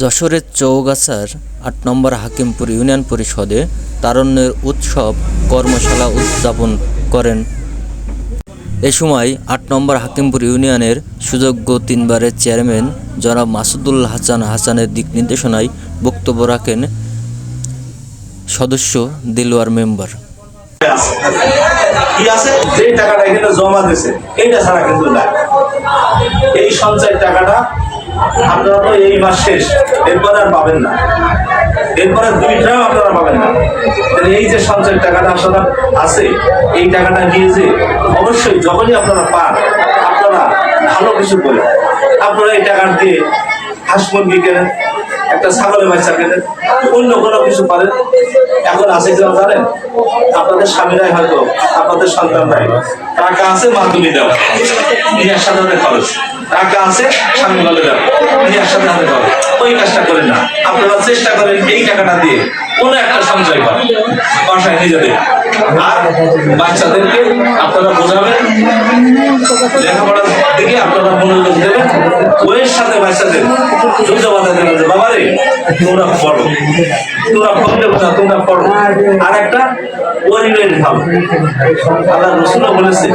যশোরের চৌগাছার আট নম্বর হাকিমপুর ইউনিয়ন পরিষদে তারণ্যের উৎসব কর্মশালা উদযাপন করেন। এ সময় আট নম্বর হাকিমপুর ইউনিয়নের সুযোগ্য তিনবারের চেয়ারম্যান জনাব মাসুদুল হাসান হাসানের দিক নির্দেশনায় বক্তব্য রাখেন সদস্য দিলওয়ার মেম্বার। টাকাটা এখানে জমা দিয়েছে, এইটা ছাড়া কিন্তু না এই সঞ্চয় টাকাটা আপনারা তো এই মাস শেষ, এরপরে আর পাবেন না। এরপরে দুইটাও আপনারা পাবেন না। এই যে সঞ্চয় টাকাটা আসলে আছে, এই টাকাটা নিয়ে যে অবশ্যই যখনই আপনারা পান, আপনারা ভালো কিছু করে আপনারা এই টাকা দিয়ে হাঁস মুরগি কেনেন, একটা ছাগলের বাচ্চা কেনেন, অন্য কোনো কিছু পারেন। এখন আছে কেউ জানেন? আপনাদের স্বামীরাই হয়তো, আপনাদের সন্তান সন্তানরাই। টাকা আছে মা তুমি দাও নিজের খরচ। টাকা আছে স্বামী বলে দাও নিজের সাথে হাতে দাও ওই কাজটা করেন না। আপনারা চেষ্টা করেন এই টাকাটা দিয়ে কোনো একটা সঞ্চয় করেন বাসায় নিজেদের আর বাচ্চাদেরকে আপনারা বোঝাবেন লেখাপড়ার দিকে আপনারা মনোযোগ দেবেন বইয়ের সাথে বাচ্চাদের দেবেন যে বাবা রে তোমরা পড়ো, তোমরা পড়লে না তোমরা পড়ো। আর একটা ভাব। আল্লাহ রসুলও বলেছে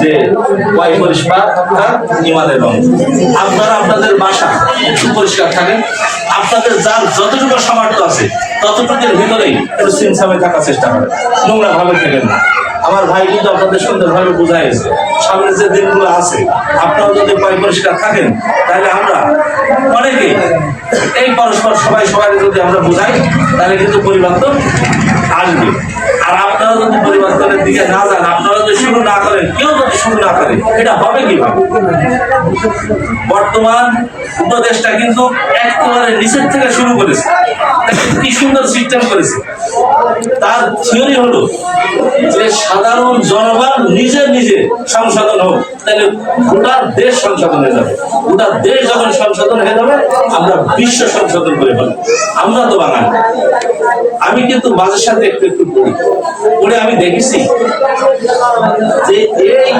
যে, ওয়াই পরিষ্কার তার ইমানের আপনারা আপনাদের বাসা পরিষ্কার থাকেন। আপনাদের যার যতটুকু সামর্থ্য আছে, ততটুকুর ভিতরেই সিনসামে থাকার চেষ্টা করেন। নোংরা ভাবে থাকেন না। আমার ভাই কিন্তু আপনাদের সুন্দরভাবে বোঝাইছে সামনে যে দিনগুলো আছে আপনারা যদি পয় পরিষ্কার থাকেন, তাহলে আমরা অনেকে এই পরস্পর সবাই সবাই যদি আমরা বোঝাই, তাহলে কিন্তু পরিবর্তন আসবে। আর আপনারা যদি পরিবর্তনের দিকে না যান, আপনারা যদি শুরু না করেন, কেউ যদি শুরু না করে, এটা হবে কীভাবে? বর্তমান উপদেশটা কিন্তু একেবারে নিচের থেকে শুরু করেছে। কি সুন্দর সিস্টেম করেছে? তার থিওরি হলো যে সাধারণ জনগণ নিজে নিজে সংশোধন হোক, তাহলে গোটা দেশ সংশোধন হয়ে যাবে। গোটা দেশ যখন সংশোধন হয়ে যাবে, আমরা বিশ্ব সংশোধন করে ফেলব। আমরা তো বাঙালি। আমি কিন্তু মাঝের সাথে একটু একটু পড়ি। পড়ে আমি দেখেছি যে এই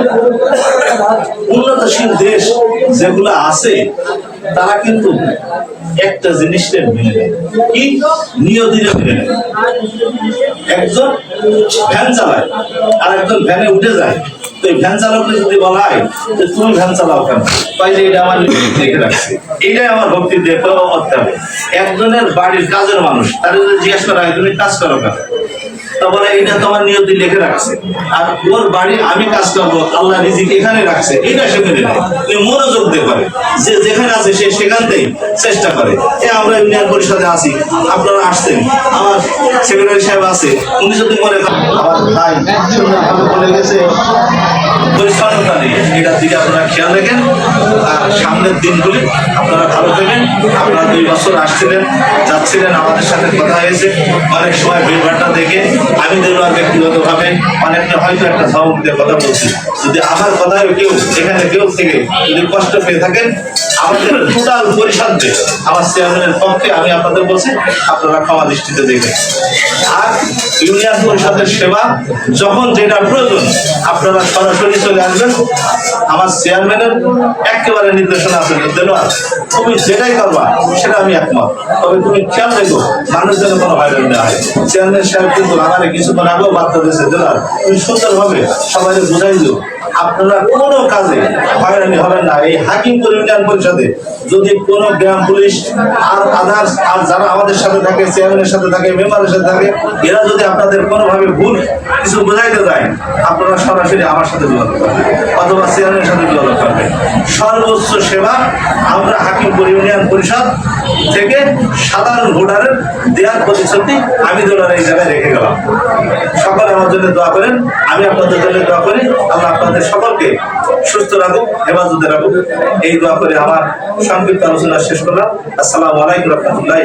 উন্নতশীল দেশ যেগুলো আছে তারা কিন্তু একটা জিনিসটা কি? একজন ভ্যান চালায়, আর একজন ভ্যানে উঠে যায়। তো এই ভ্যান চালককে যদি বলা হয় তুমি ভ্যান চালাও কেন? যে এটা আমার এইটাই আমার ভক্তি দিয়ে করতে একজনের বাড়ির কাজের মানুষ যদি জিজ্ঞেস করা হয়, তুমি কাজ করো কেন? তারপরে এটা তোমার নিয়তি লিখে রাখছে। আর ওর বাড়ি আমি কাজ করব এখানে রাখছে এটা সে মেনে নেয় মনোযোগ করে। যে যেখানে আছে সে সেখান থেকেই চেষ্টা করে। এ আমরা ইউনিয়ন পরিষদে আছি, আপনারা আসছেন। আমার সেক্রেটারি সাহেব আছে, উনি যদি মনে করেন, আমার ভাই গেছে পরিচ্ছন্নতা নেই। এটার দিকে আপনারা খেয়াল রাখেন। আর সামনের দিনগুলি আপনারা ভালো থাকবেন আপনারা দুই বছর আসছিলেন, যাচ্ছিলেন, আমাদের সাথে কথা হয়েছে। অনেক সময় ভিড়ভাড়টা দেখে আমি দেখলাম ব্যক্তিগতভাবে অনেকটা হয়তো একটা সবক কথা বলছি। যদি আমার কথায় কেউ এখানে কেউ থেকে যদি কষ্ট পেয়ে থাকেন, আমাদের টোটাল পরিষদে আমার চেয়ারম্যানের পক্ষে আমি আপনাদের বলছি, আপনারা ক্ষমা দৃষ্টিতে দেখবেন। আর ইউনিয়ন পরিষদের সেবা, যখন যেটা প্রয়োজন, আপনারা সরাসরি চলে আসবেন আমার চেয়ারম্যানের একেবারে নির্দেশনা আছে দেওয়ার তুমি যেটাই করবা, সেটা আমি একমত। তবে তুমি খেয়াল রেখো, মানুষ যেন কোনো হয়রানি না হয়। চেয়ারম্যান সাহেব কিন্তু আমারে কিছুক্ষণ আগেও বার্তা দিয়েছে দেওয়ার তুমি সুন্দরভাবে সবাইকে বুঝাই দিও। আপনারা কোনো কাজে হয়রানি হবেন না। এই হাকিম ইউনিয়ন পরিষদে। যদি কোনো গ্রাম পুলিশ আর আদার্স আর যারা আমাদের সাথে থাকে চেয়ারম্যানের সাথে থাকে মেম্বারের সাথে থাকে, এরা যদি আপনাদের কোনোভাবে ভুল কিছু বোঝাইতে যায়, আপনারা সরাসরি আমার সাথে যোগাযোগ করবেন, অথবা চেয়ারম্যানের সাথে যোগাযোগ করবেন। সর্বোচ্চ সেবা আমরা হাকিমপুর ইউনিয়ন পরিষদ থেকে সাধারণ ভোটারের দেওয়ার প্রতিশ্রুতি আমি দোলার এই জায়গায় রেখে গেলাম। সকলে আমার জন্য দোয়া করেন, আমি আপনাদের জন্য দোয়া করি, আল্লাহ আপনাদের সকলকে সুস্থ রাখুক, হেফাজতে রাখুক। এই দোয়া করে আমার সংক্ষিপ্ত আলোচনা শেষ করলাম। আসসালামু আলাইকুম রহমতুল্লাহ